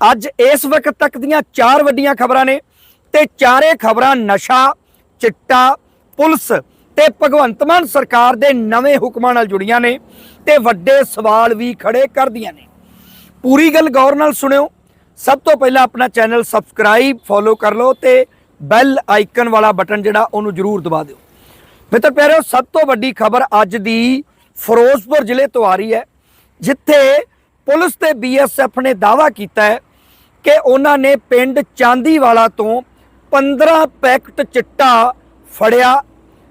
ਅੱਜ ਇਸ ਵਕਤ ਤੱਕ ਦੀਆਂ ਚਾਰ ਵੱਡੀਆਂ ਖਬਰਾਂ ਨੇ ਤੇ ਚਾਰੇ ਖਬਰਾਂ ਨਸ਼ਾ, ਚਿੱਟਾ, ਪੁਲਿਸ ਤੇ ਭਗਵੰਤ ਮਾਨ ਸਰਕਾਰ ਦੇ ਨਵੇਂ ਹੁਕਮਾਂ ਨਾਲ ਜੁੜੀਆਂ ਨੇ ਤੇ ਵੱਡੇ ਸਵਾਲ ਵੀ ਖੜੇ ਕਰਦੀਆਂ ਨੇ। ਪੂਰੀ ਗੱਲ ਗੌਰ ਨਾਲ ਸੁਣਿਓ। ਸਭ ਤੋਂ ਪਹਿਲਾਂ ਆਪਣਾ ਚੈਨਲ ਸਬਸਕ੍ਰਾਈਬ, ਫੋਲੋ ਕਰ ਲਓ ਤੇ ਬੈਲ ਆਈਕਨ ਵਾਲਾ ਬਟਨ ਜਿਹੜਾ ਉਹਨੂੰ ਜ਼ਰੂਰ ਦਬਾ ਦਿਓ। ਮਿੱਤਰ ਪਿਆਰਿਓ, ਸਭ ਤੋਂ ਵੱਡੀ ਖਬਰ ਅੱਜ ਦੀ ਫਿਰੋਜ਼ਪੁਰ ਜ਼ਿਲ੍ਹੇ ਤੋਂ ਆ ਰਹੀ ਹੈ, ਜਿੱਥੇ ਪੁਲਿਸ ਤੇ ਬੀਐਸਐਫ ਨੇ ਦਾਅਵਾ ਕੀਤਾ ਹੈ ਕਿ ਉਹਨਾਂ ਨੇ ਪਿੰਡ ਚਾਂਦੀਵਾਲਾ ਤੋਂ 15 ਪੈਕਟ ਚਿੱਟਾ ਫੜਿਆ,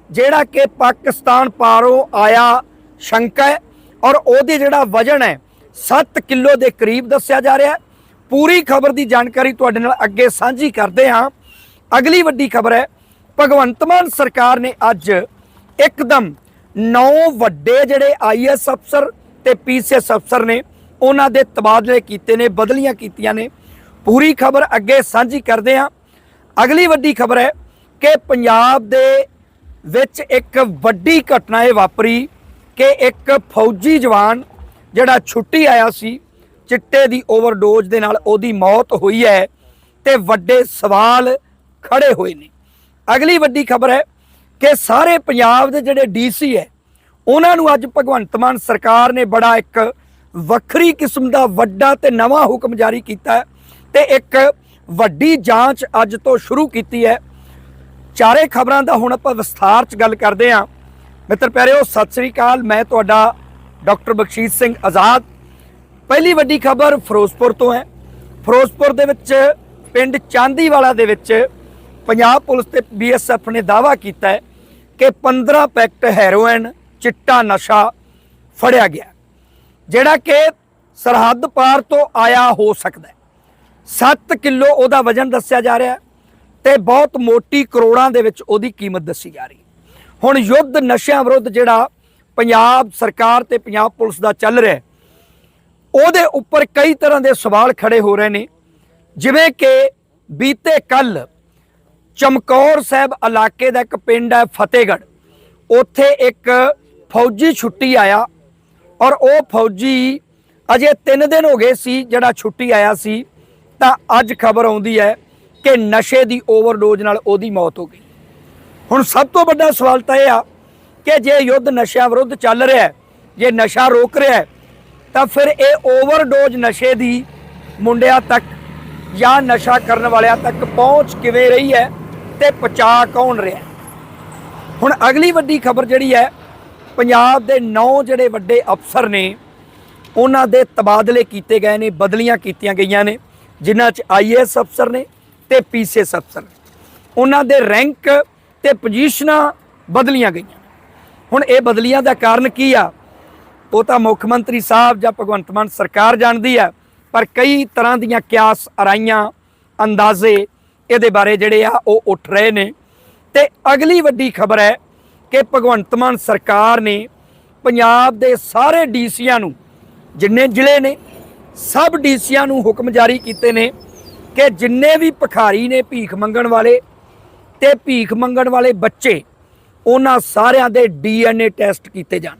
ਜਿਹੜਾ ਕਿ ਪਾਕਿਸਤਾਨ ਪਾਰੋਂ ਆਇਆ ਸ਼ੰਕਾ ਹੈ ਔਰ ਉਹਦੇ ਜਿਹੜਾ ਵਜਨ ਹੈ 7 ਕਿਲੋ ਦੇ ਕਰੀਬ ਦੱਸਿਆ ਜਾ ਰਿਹਾ ਹੈ। ਪੂਰੀ ਖਬਰ ਦੀ ਜਾਣਕਾਰੀ ਤੁਹਾਡੇ ਨਾਲ ਅੱਗੇ ਸਾਂਝੀ ਕਰਦੇ ਹਾਂ। ਅਗਲੀ ਵੱਡੀ ਖਬਰ ਹੈ, ਭਗਵੰਤ ਮਾਨ ਸਰਕਾਰ ਨੇ ਅੱਜ ਇੱਕਦਮ ਨੌ ਵੱਡੇ ਜਿਹੜੇ ਆਈਐਸ ਅਫਸਰ ਤੇ ਪੀਸੀਐਸ ਅਫਸਰ ਨੇ, ਉਹਨਾਂ ਦੇ ਤਬਾਦਲੇ ਕੀਤੇ ਨੇ, ਬਦਲੀਆਂ ਕੀਤੀਆਂ ਨੇ। ਪੂਰੀ ਖਬਰ ਅੱਗੇ ਸਾਂਝੀ ਕਰਦੇ ਹਾਂ। ਅਗਲੀ ਵੱਡੀ ਖਬਰ ਹੈ ਕਿ ਪੰਜਾਬ ਦੇ ਵਿੱਚ ਇੱਕ ਵੱਡੀ ਘਟਨਾ ਇਹ ਵਾਪਰੀ ਕਿ ਇੱਕ ਫੌਜੀ ਜਵਾਨ ਜਿਹੜਾ ਛੁੱਟੀ ਆਇਆ ਸੀ, ਚਿੱਟੇ ਦੀ ਓਵਰਡੋਜ਼ ਦੇ ਨਾਲ ਉਹਦੀ ਮੌਤ ਹੋਈ ਹੈ ਤੇ ਵੱਡੇ ਸਵਾਲ ਖੜੇ ਹੋਏ ਨੇ। ਅਗਲੀ ਵੱਡੀ ਖਬਰ ਹੈ ਕਿ ਸਾਰੇ ਪੰਜਾਬ ਦੇ ਜਿਹੜੇ ਡੀਸੀ ਹੈ, ਉਹਨਾਂ ਨੂੰ ਅੱਜ ਭਗਵੰਤ ਮਾਨ ਸਰਕਾਰ ਨੇ ਬੜਾ ਇੱਕ ਵੱਖਰੀ ਕਿਸਮ ਦਾ ਵੱਡਾ ਤੇ ਨਵਾਂ ਹੁਕਮ ਜਾਰੀ ਕੀਤਾ ਹੈ। ਤੇ ਇੱਕ ਵੱਡੀ ਜਾਂਚ ਅੱਜ ਤੋਂ ਸ਼ੁਰੂ ਕੀਤੀ ਹੈ। ਚਾਰੇ ਖਬਰਾਂ ਦਾ ਹੁਣ ਆਪਾਂ ਵਿਸਥਾਰ 'ਚ ਗੱਲ ਕਰਦੇ ਹਾਂ। ਮਿੱਤਰ ਪਿਆਰਿਓ, ਸਤਿ ਸ੍ਰੀ ਅਕਾਲ। ਮੈਂ ਤੁਹਾਡਾ ਡਾਕਟਰ ਬਖਸ਼ੀਸ਼ ਸਿੰਘ ਆਜ਼ਾਦ। ਪਹਿਲੀ ਵੱਡੀ ਖਬਰ ਫਿਰੋਜ਼ਪੁਰ ਤੋਂ ਹੈ। ਫਿਰੋਜ਼ਪੁਰ ਦੇ ਵਿੱਚ, ਪਿੰਡ ਚਾਂਦੀਵਾਲਾ ਦੇ ਵਿੱਚ ਪੰਜਾਬ ਪੁਲਿਸ ਤੇ ਬੀਐਸਐਫ ਨੇ ਦਾਅਵਾ ਕੀਤਾ ਹੈ ਕਿ 15 ਪੈਕਟ ਹੈਰੋਇਨ, ਚਿੱਟਾ ਨਸ਼ਾ ਫੜਿਆ ਗਿਆ। ਜਿਹੜਾ ਕਿ ਸਰਹੱਦ ਪਾਰ ਤੋਂ ਆਇਆ ਹੋ ਸਕਦਾ ਹੈ। 7 ਕਿਲੋ ਉਹਦਾ ਵਜ਼ਨ ਦੱਸਿਆ ਜਾ ਰਿਹਾ ਹੈ ਤੇ ਬਹੁਤ ਮੋਟੀ ਕਰੋੜਾਂ ਦੇ ਵਿੱਚ ਉਹਦੀ ਕੀਮਤ ਦੱਸੀ ਜਾ ਰਹੀ ਹੁਣ ਯੁੱਧ ਨਸ਼ਿਆਂ ਵਿਰੁੱਧ ਜਿਹੜਾ ਪੰਜਾਬ ਸਰਕਾਰ ਤੇ ਪੰਜਾਬ ਪੁਲਿਸ ਦਾ ਚੱਲ ਰਿਹਾ ਉਹਦੇ ਉੱਪਰ ਕਈ ਤਰ੍ਹਾਂ ਦੇ ਸਵਾਲ ਖੜੇ ਹੋ ਰਹੇ ਨੇ। ਜਿਵੇਂ ਕਿ ਬੀਤੇ ਕੱਲ ਚਮਕੌਰ ਸਾਹਿਬ ਇਲਾਕੇ ਦਾ ਇੱਕ ਪਿੰਡ ਹੈ ਫਤਿਹਗੜ੍ਹ। ਉੱਥੇ ਇੱਕ ਫੌਜੀ ਛੁੱਟੀ ਆਇਆ ਔਰ ਉਹ ਫੌਜੀ ਅਜੇ 3 ਦਿਨ ਹੋ ਗਏ ਸੀ ਜਿਹੜਾ ਛੁੱਟੀ ਆਇਆ ਸੀ। ਤਾਂ ਅੱਜ ਖਬਰ ਆਉਂਦੀ ਹੈ ਕਿ ਨਸ਼ੇ ਦੀ ਓਵਰਡੋਜ਼ ਨਾਲ ਉਹਦੀ ਮੌਤ ਹੋ ਗਈ। ਹੁਣ ਸਭ ਤੋਂ ਵੱਡਾ ਸਵਾਲ ਤਾਂ ਇਹ ਆ ਕਿ ਜੇ ਯੁੱਧ ਨਸ਼ਿਆਂ ਵਿਰੁੱਧ ਚੱਲ ਰਿਹਾ ਹੈ, ਜੇ ਨਸ਼ਾ ਰੋਕ ਰਿਹਾ ਹੈ, ਤਾਂ ਫਿਰ ਇਹ ਓਵਰਡੋਜ਼ ਨਸ਼ੇ ਦੀ ਮੁੰਡਿਆਂ ਤੱਕ ਜਾਂ ਨਸ਼ਾ ਕਰਨ ਵਾਲਿਆਂ ਤੱਕ ਪਹੁੰਚ ਕਿਵੇਂ ਰਹੀ ਹੈ ਤੇ ਪਚਾ ਕੌਣ ਰਿਹਾ ਹੁਣ ਅਗਲੀ ਵੱਡੀ ਖਬਰ ਜਿਹੜੀ ਹੈ, ਪੰਜਾਬ ਦੇ ਨੌ ਜਿਹੜੇ ਵੱਡੇ ਅਫਸਰ ਨੇ, ਉਹਨਾਂ ਦੇ ਤਬਾਦਲੇ ਕੀਤੇ ਗਏ ਨੇ, ਬਦਲੀਆਂ ਕੀਤੀਆਂ ਗਈਆਂ ਨੇ। ਜਿਨ੍ਹਾਂ 'ਚ ਆਈਏਐਸ ਅਫਸਰ ਨੇ ਤੇ ਪੀਸੀਐਸ ਅਫਸਰ ਨੇ। ਉਹਨਾਂ ਦੇ ਰੈਂਕ ਤੇ ਪੋਜੀਸ਼ਨਾਂ ਬਦਲੀਆਂ ਗਈਆਂ। ਹੁਣ ਇਹ ਬਦਲੀਆਂ ਦਾ ਕਾਰਨ ਕੀ ਆ? ਉਹ ਤਾਂ ਮੁੱਖ ਮੰਤਰੀ ਸਾਹਿਬ ਜਾਂ ਭਗਵੰਤ ਮਾਨ ਸਰਕਾਰ ਜਾਣਦੀ ਆ, ਪਰ ਕਈ ਤਰ੍ਹਾਂ ਦੀਆਂ ਕਿਆਸ ਅਰਾਈਆਂ, ਅੰਦਾਜ਼ੇ ਇਹਦੇ ਬਾਰੇ ਜਿਹੜੇ ਆ, ਉਹ ਉੱਠ ਰਹੇ ਨੇ। ਤੇ ਅਗਲੀ ਵੱਡੀ ਖਬਰ ਹੈ ਕਿ ਭਗਵੰਤ ਮਾਨ ਸਰਕਾਰ ਨੇ ਪੰਜਾਬ ਦੇ ਸਾਰੇ ਡੀਸੀਆਂ ਨੂੰ, ਜਿੰਨੇ ਜ਼ਿਲ੍ਹੇ ਨੇ ਸਭ ਡੀਸੀਆਂ ਨੂੰ ਹੁਕਮ ਜਾਰੀ ਕੀਤੇ ਨੇ ਕਿ ਜਿੰਨੇ ਵੀ ਭਖਾਰੀ ਨੇ ਭੀਖ ਮੰਗਣ ਵਾਲੇ ਤੇ ਭੀਖ ਮੰਗਣ ਵਾਲੇ ਬੱਚੇ, ਉਹਨਾਂ ਸਾਰਿਆਂ ਦੇ ਡੀਐਨਏ ਟੈਸਟ ਕੀਤੇ ਜਾਣ।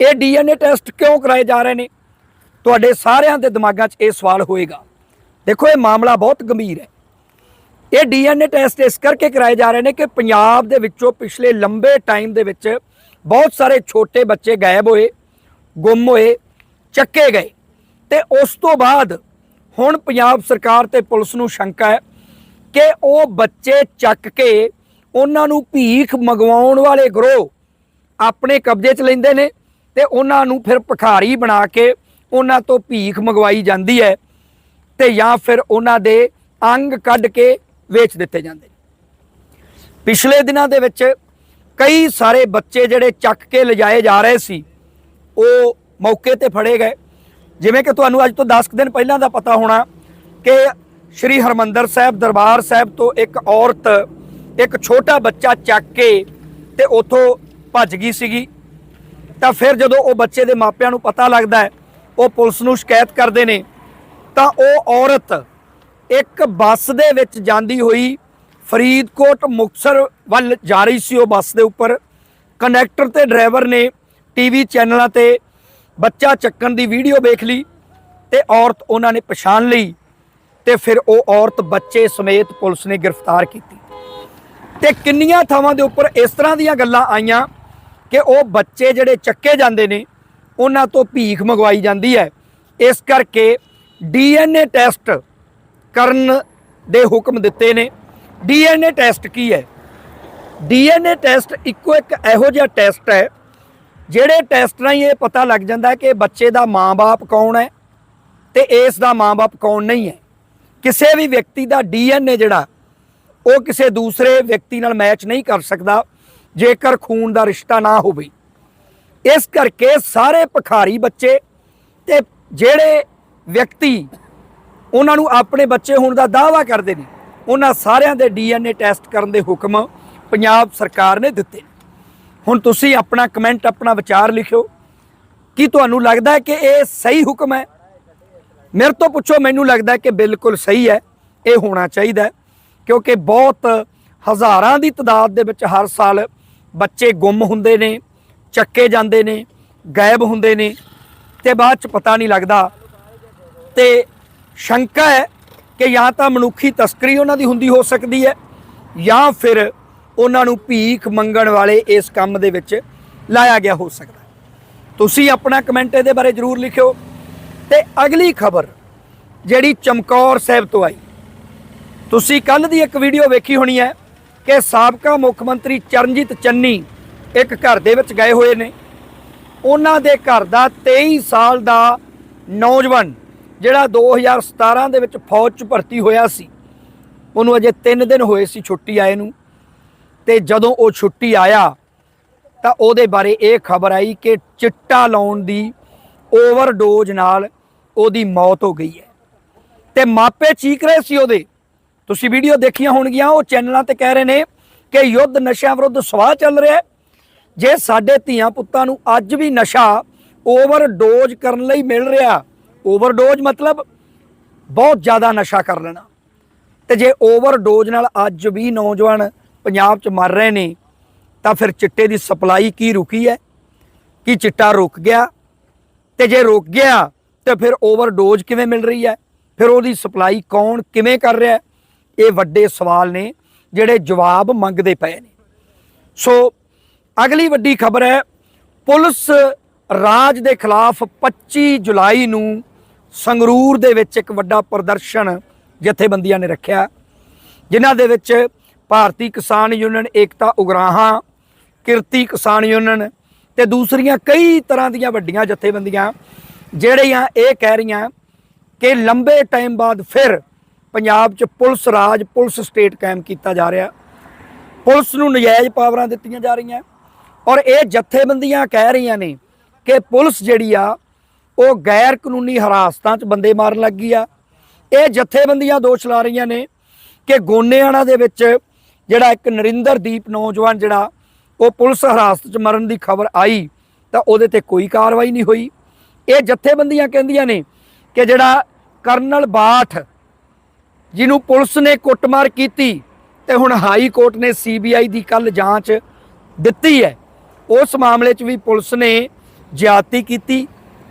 ਇਹ ਡੀਐਨਏ ਟੈਸਟ ਕਿਉਂ ਕਰਾਏ ਜਾ ਰਹੇ ਨੇ? ਤੁਹਾਡੇ ਸਾਰਿਆਂ ਦੇ ਦਿਮਾਗਾਂ 'ਚ ਇਹ ਸਵਾਲ ਹੋਏਗਾ। ਦੇਖੋ, ਇਹ ਮਾਮਲਾ ਬਹੁਤ ਗੰਭੀਰ ਹੈ। ਇਹ ਡੀਐਨਏ ਟੈਸਟ ਇਸ ਕਰਕੇ ਕਰਾਏ ਜਾ ਰਹੇ ਨੇ ਕਿ ਪੰਜਾਬ ਦੇ ਵਿੱਚੋਂ ਪਿਛਲੇ ਲੰਬੇ ਟਾਈਮ ਦੇ ਵਿੱਚ ਬਹੁਤ ਸਾਰੇ ਛੋਟੇ ਬੱਚੇ ਗਾਇਬ ਹੋਏ, ਗੁੰਮ ਹੋਏ, ਚੱਕੇ ਗਏ। ਤੇ ਉਸ ਤੋਂ ਬਾਅਦ ਹੁਣ ਪੰਜਾਬ ਸਰਕਾਰ ਤੇ ਪੁਲਿਸ ਨੂੰ ਸ਼ੰਕਾ ਹੈ ਕਿ ਉਹ ਬੱਚੇ ਚੱਕ ਕੇ ਉਹਨਾਂ ਨੂੰ ਭੀਖ ਮੰਗਵਾਉਣ ਵਾਲੇ ਗਰੋਹ ਆਪਣੇ ਕਬਜ਼ੇ 'ਚ ਲੈਂਦੇ ਨੇ ਤੇ ਉਹਨਾਂ ਨੂੰ ਫਿਰ ਭਿਖਾਰੀ ਬਣਾ ਕੇ ਉਹਨਾਂ ਤੋਂ ਭੀਖ ਮੰਗਵਾਈ ਜਾਂਦੀ ਹੈ ਤੇ ਜਾਂ ਫਿਰ ਉਹਨਾਂ ਦੇ ਅੰਗ ਕੱਢ ਕੇ ਵੇਚ ਦਿੱਤੇ ਜਾਂਦੇ ਨੇ। ਪਿਛਲੇ ਦਿਨਾਂ ਦੇ ਵਿੱਚ ਕਈ ਸਾਰੇ ਬੱਚੇ ਜਿਹੜੇ ਚੱਕ ਕੇ ਲਿਜਾਏ ਜਾ ਰਹੇ ਸੀ, ਉਹ ਮੌਕੇ ਤੇ ਫੜੇ ਗਏ। ਜਿਵੇਂ ਕਿ ਤੁਹਾਨੂੰ ਅੱਜ ਤੋਂ 10 ਕੁ ਦਿਨ ਪਹਿਲਾਂ ਦਾ ਪਤਾ ਹੋਣਾ ਕਿ ਸ਼੍ਰੀ ਹਰਮੰਦਰ ਸਾਹਿਬ ਦਰਬਾਰ ਸਾਹਿਬ ਤੋਂ ਇੱਕ ਔਰਤ, ਇੱਕ ਛੋਟਾ ਬੱਚਾ ਚੱਕ ਕੇ ਤੇ ਉੱਥੋਂ ਭੱਜ ਗਈ ਸੀਗੀ। ਤਾਂ ਫਿਰ ਜਦੋਂ ਉਹ ਬੱਚੇ ਦੇ ਮਾਪਿਆਂ ਨੂੰ ਪਤਾ ਲੱਗਦਾ ਉਹ ਪੁਲਿਸ ਨੂੰ ਸ਼ਿਕਾਇਤ ਕਰਦੇ ਨੇ, ਤਾਂ ਉਹ ਔਰਤ ਇੱਕ ਬੱਸ ਦੇ ਵਿੱਚ ਜਾਂਦੀ ਹੋਈ ਫਰੀਦਕੋਟ ਮੁਕਤਸਰ ਵੱਲ ਜਾ ਰਹੀ ਸੀ। ਉਹ ਬੱਸ ਦੇ ਉੱਪਰ ਕੰਡਕਟਰ ਤੇ ਡਰਾਈਵਰ ਨੇ ਟੀਵੀ ਚੈਨਲਾਂ ਤੇ ਬੱਚਾ ਚੱਕਣ ਦੀ ਵੀਡੀਓ ਵੇਖ ਲਈ ਤੇ ਔਰਤ ਉਹਨਾਂ ਨੇ ਪਛਾਣ ਲਈ ਤੇ ਫਿਰ ਉਹ ਔਰਤ ਬੱਚੇ ਸਮੇਤ ਪੁਲਿਸ ਨੇ ਗ੍ਰਿਫਤਾਰ ਕੀਤੀ। ਤੇ ਕਿੰਨੀਆਂ ਥਾਵਾਂ ਦੇ ਉੱਪਰ ਇਸ ਤਰ੍ਹਾਂ ਦੀਆਂ ਗੱਲਾਂ ਆਈਆਂ ਕਿ ਉਹ ਬੱਚੇ ਜਿਹੜੇ ਚੱਕੇ ਜਾਂਦੇ ਨੇ, ਉਹਨਾਂ ਤੋਂ ਭੀਖ ਮੰਗਵਾਈ ਜਾਂਦੀ ਹੈ। ਇਸ ਕਰਕੇ ਡੀਐਨਏ ਟੈਸਟ ਕਰਨ ਦੇ ਹੁਕਮ ਦਿੱਤੇ ਨੇ। ਡੀਐਨਏ ਟੈਸਟ ਕੀ ਹੈ? ਡੀਐਨਏ ਟੈਸਟ ਇੱਕੋ ਇੱਕ ਇਹੋ ਜਿਹਾ ਟੈਸਟ ਹੈ ਜਿਹੜੇ ਟੈਸਟ ਰਾਹੀਂ ਇਹ ਪਤਾ ਲੱਗ ਜਾਂਦਾ ਕਿ ਬੱਚੇ ਦਾ ਮਾਂ-ਬਾਪ ਕੌਣ ਹੈ ਤੇ ਇਸ ਦਾ ਮਾਂ-ਬਾਪ ਕੌਣ ਨਹੀਂ ਹੈ। ਕਿਸੇ ਵੀ ਵਿਅਕਤੀ ਦਾ ਡੀਐਨਏ ਜਿਹੜਾ, ਉਹ ਕਿਸੇ ਦੂਸਰੇ ਵਿਅਕਤੀ ਨਾਲ ਮੈਚ ਨਹੀਂ ਕਰ ਸਕਦਾ ਜੇਕਰ ਖੂਨ ਦਾ ਰਿਸ਼ਤਾ ਨਾ ਹੋਵੇ। ਇਸ ਕਰਕੇ ਸਾਰੇ ਭਖਾਰੀ ਬੱਚੇ ਤੇ ਜਿਹੜੇ ਵਿਅਕਤੀ ਉਹਨਾਂ ਨੂੰ ਆਪਣੇ ਬੱਚੇ ਹੋਣ ਦਾ ਦਾਅਵਾ ਕਰਦੇ ਨੇ, ਉਹਨਾਂ ਸਾਰਿਆਂ ਦੇ ਡੀਐਨਏ ਟੈਸਟ ਕਰਨ ਦੇ ਹੁਕਮ ਪੰਜਾਬ ਸਰਕਾਰ ਨੇ ਦਿੱਤੇ। ਹੁਣ ਤੁਸੀਂ ਆਪਣਾ ਕਮੈਂਟ ਆਪਣਾ ਵਿਚਾਰ ਲਿਖਿਓ। ਕੀ ਤੁਹਾਨੂੰ ਲੱਗਦਾ ਹੈ ਕਿ ਇਹ ਸਹੀ ਹੁਕਮ ਹੈ? ਮੇਰੇ ਤੋਂ ਪੁੱਛੋ, ਮੈਨੂੰ ਲੱਗਦਾ ਹੈ ਕਿ ਬਿਲਕੁਲ ਸਹੀ ਹੈ। ਇਹ ਹੋਣਾ ਚਾਹੀਦਾ ਹੈ, ਕਿਉਂਕਿ ਬਹੁਤ ਹਜ਼ਾਰਾਂ ਦੀ ਤਦਾਦ ਦੇ ਵਿੱਚ ਹਰ ਸਾਲ ਬੱਚੇ ਗੁੰਮ ਹੁੰਦੇ ਨੇ, ਚੱਕੇ ਜਾਂਦੇ ਨੇ, ਗਾਇਬ ਹੁੰਦੇ ਨੇ। ਤੇ ਬਾਅਦ ਚ ਪਤਾ ਨਹੀਂ ਲੱਗਦਾ। ਤੇ ਸ਼ੰਕਾ ਹੈ ਕਿ ਜਾਂ ਤਾਂ ਮਨੁੱਖੀ ਤਸਕਰੀ ਉਹਨਾਂ ਦੀ ਹੁੰਦੀ ਹੋ ਸਕਦੀ ਹੈ, ਜਾਂ ਫਿਰ ਉਹਨਾਂ ਨੂੰ ਭੀਖ ਮੰਗਣ ਵਾਲੇ ਇਸ ਕੰਮ ਦੇ ਵਿੱਚ ਲਾਇਆ ਗਿਆ ਹੋ ਸਕਦਾ। ਤੁਸੀਂ ਆਪਣਾ ਕਮੈਂਟ ਇਹਦੇ ਬਾਰੇ ਜਰੂਰ ਲਿਖਿਓ। ਤੇ ਅਗਲੀ ਖਬਰ, ਜਿਹੜੀ ਚਮਕੌਰ ਸਾਹਿਬ ਤੋਂ ਆਈ। ਤੁਸੀਂ ਕੱਲ ਦੀ ਇੱਕ ਵੀਡੀਓ ਵੇਖੀ ਹੋਣੀ ਹੈ ਕਿ ਸਾਬਕਾ ਮੁੱਖ ਮੰਤਰੀ ਚਰਨਜੀਤ ਚੰਨੀ ਇੱਕ ਘਰ ਦੇ ਵਿੱਚ ਗਏ ਹੋਏ ਨੇ। ਉਹਨਾਂ ਦੇ ਘਰ ਦਾ 23 ਸਾਲ ਦਾ ਨੌਜਵਾਨ, ਜਿਹੜਾ 2017 ਦੇ ਵਿੱਚ ਫੌਜ 'ਚ ਭਰਤੀ ਹੋਇਆ ਸੀ, ਉਹਨੂੰ ਅਜੇ 3 ਦਿਨ ਹੋਏ ਸੀ ਛੁੱਟੀ ਆਏ ਨੂੰ। ਤੇ ਜਦੋਂ ਉਹ ਛੁੱਟੀ ਆਇਆ ਤਾਂ ਉਹਦੇ ਬਾਰੇ ਇਹ ਖਬਰ ਆਈ ਕਿ ਚਿੱਟਾ ਲਾਉਣ ਦੀ ਓਵਰਡੋਜ਼ ਨਾਲ ਉਹਦੀ ਮੌਤ ਹੋ ਗਈ ਹੈ। ਤੇ ਮਾਪੇ ਚੀਕ ਰਹੇ ਸੀ ਉਹਦੇ। ਤੁਸੀਂ ਵੀਡੀਓ ਦੇਖੀਆਂ ਹੋਣਗੀਆਂ, ਉਹ ਚੈਨਲਾਂ ਤੇ ਕਹਿ ਰਹੇ ਨੇ ਕਿ ਯੁੱਧ ਨਸ਼ਿਆਂ ਵਿਰੁੱਧ ਸਵਾਹ ਚੱਲ ਰਿਹਾ ਹੈ। ਜੇ ਸਾਡੇ ਧੀਆਂ ਪੁੱਤਾਂ ਨੂੰ ਅੱਜ ਵੀ ਨਸ਼ਾ ਓਵਰਡੋਜ਼ ਕਰਨ ਲਈ ਮਿਲ ਰਿਹਾ, ਓਵਰਡੋਜ਼ ਮਤਲਬ ਬਹੁਤ ਜ਼ਿਆਦਾ ਨਸ਼ਾ ਕਰ ਲੈਣਾ। ਤੇ ਜੇ ਓਵਰਡੋਜ਼ ਨਾਲ ਅੱਜ ਵੀ ਨੌਜਵਾਨ ਪੰਜਾਬ 'ਚ ਮਰ ਰਹੇ ਨੇ, ਤਾਂ ਫਿਰ ਚਿੱਟੇ ਦੀ ਸਪਲਾਈ ਕੀ ਰੁਕੀ ਹੈ? ਕੀ ਚਿੱਟਾ ਰੁਕ ਗਿਆ? ਤੇ ਜੇ ਰੁਕ ਗਿਆ, ਤੇ ਫਿਰ ਓਵਰਡੋਜ਼ ਕਿਵੇਂ ਮਿਲ ਰਹੀ ਹੈ? ਫਿਰ ਉਹਦੀ ਸਪਲਾਈ ਕੌਣ ਕਿਵੇਂ ਕਰ ਰਿਹਾ ਇਹ ਵੱਡੇ ਸਵਾਲ ਨੇ, ਜਿਹੜੇ ਜਵਾਬ ਮੰਗਦੇ ਪਏ ਨੇ। ਸੋ ਅਗਲੀ ਵੱਡੀ ਖਬਰ ਹੈ, ਪੁਲਿਸ ਰਾਜ ਦੇ ਖਿਲਾਫ 25 ਜੁਲਾਈ ਨੂੰ ਸੰਗਰੂਰ ਦੇ ਵਿੱਚ ਇੱਕ ਵੱਡਾ ਪ੍ਰਦਰਸ਼ਨ ਜਥੇਬੰਦੀਆਂ ਨੇ ਰੱਖਿਆ, ਜਿਨ੍ਹਾਂ ਦੇ ਵਿੱਚ ਭਾਰਤੀ ਕਿਸਾਨ ਯੂਨੀਅਨ, ਏਕਤਾ, ਉਗਰਾਹਾਂ, ਕਿਰਤੀ ਕਿਸਾਨ ਯੂਨੀਅਨ ਤੇ ਦੂਸਰੀਆਂ ਕਈ ਤਰ੍ਹਾਂ ਦੀਆਂ ਵੱਡੀਆਂ ਜਥੇਬੰਦੀਆਂ, ਜਿਹੜੀਆਂ ਇਹ ਕਹਿ ਰਹੀਆਂ ਕਿ ਲੰਬੇ ਟਾਈਮ ਬਾਅਦ ਫਿਰ ਪੰਜਾਬ 'ਚ ਪੁਲਿਸ ਰਾਜ, ਪੁਲਿਸ ਸਟੇਟ ਕਾਇਮ ਕੀਤਾ ਜਾ ਰਿਹਾ। ਪੁਲਿਸ ਨੂੰ ਨਜਾਇਜ਼ ਪਾਵਰਾਂ ਦਿੱਤੀਆਂ ਜਾ ਰਹੀਆਂ ਔਰ ਇਹ ਜਥੇਬੰਦੀਆਂ ਕਹਿ ਰਹੀਆਂ ਨੇ ਕਿ ਪੁਲਿਸ ਜਿਹੜੀ ਆ, ਉਹ ਗੈਰ ਕਾਨੂੰਨੀ ਹਰਾਸਤਾਂ 'ਚ ਬੰਦੇ ਮਾਰਨ ਲੱਗੀ ਆ। ਇਹ ਜਥੇਬੰਦੀਆਂ ਦੋਸ਼ ਲਾ ਰਹੀਆਂ ਨੇ ਕਿ ਗੋਨੇਆਣਾ ਦੇ ਵਿੱਚ ਜਿਹੜਾ ਇੱਕ ਨਰਿੰਦਰਦੀਪ ਨੌਜਵਾਨ ਜਿਹੜਾ, ਉਹ ਪੁਲਿਸ ਹਿਰਾਸਤ 'ਚ ਮਰਨ ਦੀ ਖਬਰ ਆਈ, ਤਾਂ ਉਹਦੇ ਤੇ ਕੋਈ ਕਾਰਵਾਈ ਨਹੀਂ ਹੋਈ। ਇਹ ਜਥੇਬੰਦੀਆਂ ਕਹਿੰਦੀਆਂ ਨੇ ਕਿ ਜਿਹੜਾ ਕਰਨਲ ਬਾਠ, ਜਿਹਨੂੰ ਪੁਲਿਸ ਨੇ ਕੁੱਟਮਾਰ ਕੀਤੀ ਤੇ ਹੁਣ ਹਾਈ ਕੋਰਟ ਨੇ ਸੀਬੀਆਈ ਦੀ ਕੱਲ ਜਾਂਚ ਦਿੱਤੀ ਹੈ, ਉਸ ਮਾਮਲੇ 'ਚ ਵੀ ਪੁਲਿਸ ਨੇ ਜ਼ਿਆਦਤੀ ਕੀਤੀ,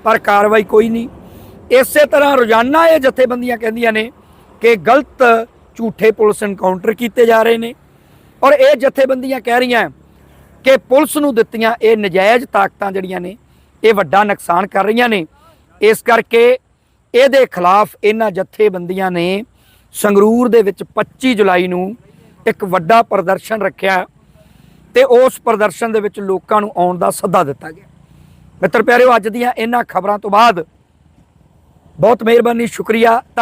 ਪਰ ਕਾਰਵਾਈ ਕੋਈ ਨਹੀਂ। ਇਸੇ ਤਰ੍ਹਾਂ ਰੋਜ਼ਾਨਾ ਇਹ ਜਥੇਬੰਦੀਆਂ ਕਹਿੰਦੀਆਂ ਨੇ ਕਿ ਗਲਤ ਝੂਠੇ ਪੁਲਿਸ ਐਨਕਾਊਂਟਰ ਕੀਤੇ ਜਾ ਰਹੇ ਨੇ। ਔਰ ਇਹ ਜਥੇਬੰਦੀਆਂ ਕਹਿ ਰਹੀਆਂ ਕਿ ਪੁਲਿਸ ਨੂੰ ਦਿੱਤੀਆਂ ਇਹ ਨਜਾਇਜ਼ ਤਾਕਤਾਂ ਜਿਹੜੀਆਂ ਨੇ, ਇਹ ਵੱਡਾ ਨੁਕਸਾਨ ਕਰ ਰਹੀਆਂ ਨੇ। ਇਸ ਕਰਕੇ ਇਹਦੇ ਖਿਲਾਫ ਇਹਨਾਂ ਜਥੇਬੰਦੀਆਂ ਨੇ ਸੰਗਰੂਰ ਦੇ ਵਿੱਚ 25 ਜੁਲਾਈ ਨੂੰ ਇੱਕ ਵੱਡਾ ਪ੍ਰਦਰਸ਼ਨ ਰੱਖਿਆ ਤੇ ਉਸ ਪ੍ਰਦਰਸ਼ਨ ਦੇ ਵਿੱਚ ਲੋਕਾਂ ਨੂੰ ਆਉਣ ਦਾ ਸੱਦਾ ਦਿੱਤਾ ਗਿਆ। ਮਿੱਤਰ ਪਿਆਰਿਓ, ਅੱਜ ਦੀਆਂ ਇਹਨਾਂ ਖਬਰਾਂ ਤੋਂ ਬਾਅਦ ਬਹੁਤ ਮਿਹਰਬਾਨੀ, ਸ਼ੁਕਰੀਆ। ਧੰਨ-